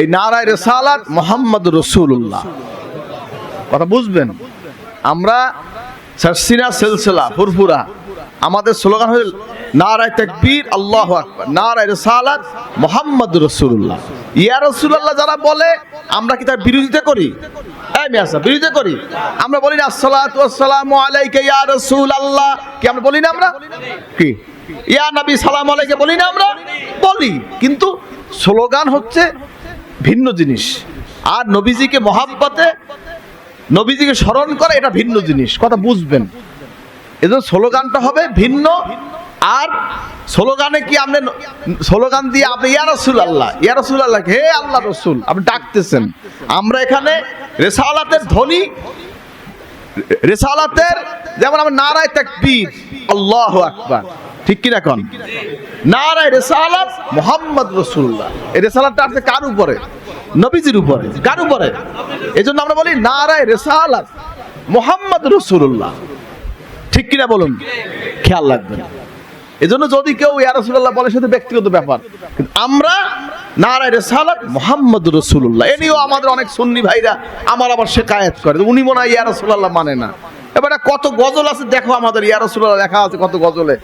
এই নারায় রেসালাত মোহাম্মদ রসুল্লাহ কথা বুঝবেন? আমরা সারসিনা সিলসিলা, ফুরফুরা, আমাদের স্লোগান হল নারায় তাকবীর, আল্লাহ আকবার। নারায় রেসালাত মোহাম্মদ রসুল্লাহ ইয়া রসুল্লাহ যারা বলে, আমরা কি তার বিরোধিতা করি? বিরোধিতা করি। আমরা বলি না আসসালামু আলাইকা ইয়া রাসূলুল্লাহ। কি আমরা বলি না আমরা? কি? ইয়া নবী সালাম আলাইকে বলি না আমরা? বলি। কিন্তু স্লোগান হচ্ছে ভিন্ন জিনিস। আর নবীজিকে মহাব্বতে, নবীজিকে স্মরণ করে এটা ভিন্ন জিনিস। কথা বুঝবেন। এজন্য স্লোগানটা হবে ভিন্ন। আর স্লোগানে কি আপনি স্লোগান দিয়ে আপনি ইয়া রসুল আল্লাহ ইয়া রসুল আল্লাহ হে আল্লাহ রসুল, আপনি ডাকতেছেন। আমরা এখানে রেসালাতের ধ্বনি রেসালাতের, যেমন আমরা নারায় তাকবীর, আল্লাহ আকবার। ঠিক কিনা কোন? নারায় রেসালাত মোহাম্মদ রসুল্লাহ এই রেসালাতটা আছে কার উপরে? নবীজির উপরে। কার উপরে? এই জন্য আমরা বলি না নারায় রেসালাত মোহাম্মদ রসুল্লাহ ঠিক কিনা বলুন? খেয়াল রাখবেন। এজন্য যদি কেউ ইয়া রাসূলুল্লাহ বলে, সেটা ব্যক্তিগত ব্যাপার। কিন্তু আমরা নারায় রেসালাত মোহাম্মদ রসুল্লাহ এ নিয়েও আমাদের অনেক সুন্নি ভাইরা আমার আবার শেখায়ত করে। উনি মনে হয় ইয়া রাসূলুল্লাহ মানে না। এবারে কত গজল আছে? দেখো আমাদের ইয়া রাসূলুল্লাহ লেখা আছে কত গজলে।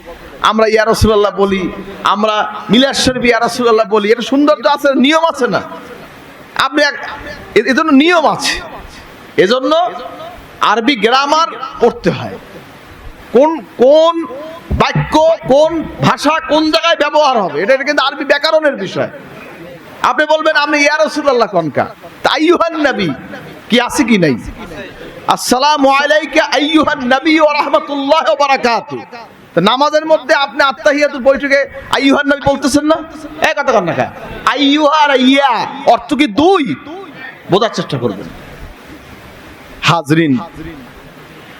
আমরা ইয়া রাসূলুল্লাহ বলি, আমরা মিলাদ শরীফ ইয়া রাসূলুল্লাহ বলি, এটা সৌন্দর্য আছে, নিয়ম আছে না? আপনি এক- এজন্য নিয়ম আছে। এজন্য আরবি গ্রামার পড়তে হয়। কোন কোন বাক্য, কোন ভাষা কোন জায়গায় ব্যবহার হবে, এটা কিন্তু আরবি ব্যাকরণের বিষয়। আপনি বলবেন, আপনি ইয়া রাসূলুল্লাহ কনকা তাইয়ুহান নবী, কি আছে কি নাই? আসসালামু আলাইকা আইয়ুহান নবী ওয়া রাহমাতুল্লাহি ওয়া নামাজের মধ্যে আপনি আত্তাহিয়াতুল বৈঠকে আইয়ুহান নবী বলতেছেন না? এক কথা কন না আর ইয়া অর্থ কি দুই? বোঝার চেষ্টা করবেন। হাজরিন,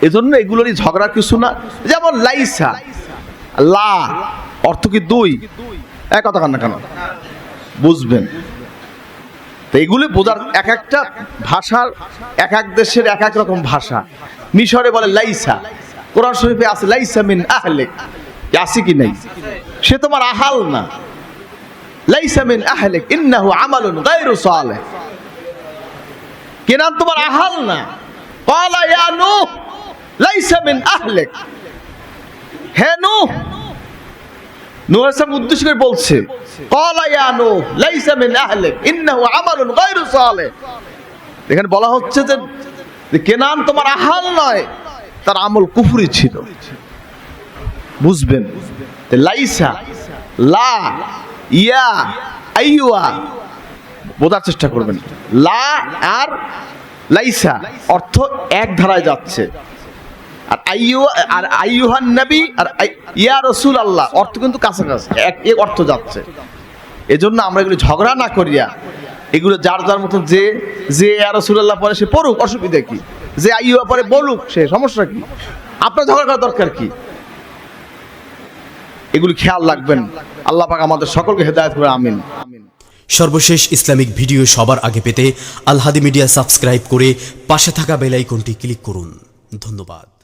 এজন্য এগুলোরই ঝগড়া কিছু না। যেমন লাইসা, লা অর্থ কি দুই? এক কথা কান না কেন? বুঝবেন। তো এগুলি বোঝার এক একটা ভাষার, এক এক দেশের এক এক রকম ভাষা। মিশরে বলে লাইসা। কোরআন শরীফে আছে লাইসামিন আহলে আছে কি নাই? সে তোমার আহাল না। লাইসামিন আহলে ইন্নাহু আমালুন গায়রু সালেহ। কেনান তোমার আহাল না। ক্বালা ইয়া নূহ লাইসামিন আহলে হে নূহ নূহ উদ্দেশ্য করে বলছে, ক্বালা ইয়া নূহ লাইসামিন আহলে ইন্নাহু আমালুন গায়রু সালেহ। এখানে বলা হচ্ছে যে কেনান তোমার আহাল নয় তার আমল কুফরি ছিল। বুঝবেন? লাইসা, লা, ইয়া, আইয়ুয়া। বোঝার চেষ্টা করবেন। লা আর লাইসা অর্থ এক ধারায় যাচ্ছে। আর আইয়ু আর আইয়ুহান নবী, আর ইয়া রসুল আল্লাহ অর্থ কিন্তু কাছাকাছি, এক এক অর্থ যাচ্ছে। এজন্য আমরা এগুলো ঝগড়া না করিয়া, এগুলো যার যার মতো যে যে ইয়া রসুল আল্লাহ পরে সে পড়ুক, অসুবিধা কি? যে আইয়ুয়া ব্যাপারে বলুক সে, সমস্যা কি? আপনার ঝগড়া করার দরকার কি? এগুলি খেয়াল রাখবেন। আল্লাহ পাক আমাদের সকলকে হেদায়ত করে আমিন। সর্বশেষ ইসলামিক ভিডিও সবার আগে পেতে আলহাদি মিডিয়া সাবস্ক্রাইব করে পাশে থাকা বেল আইকনটি ক্লিক করুন। ধন্যবাদ।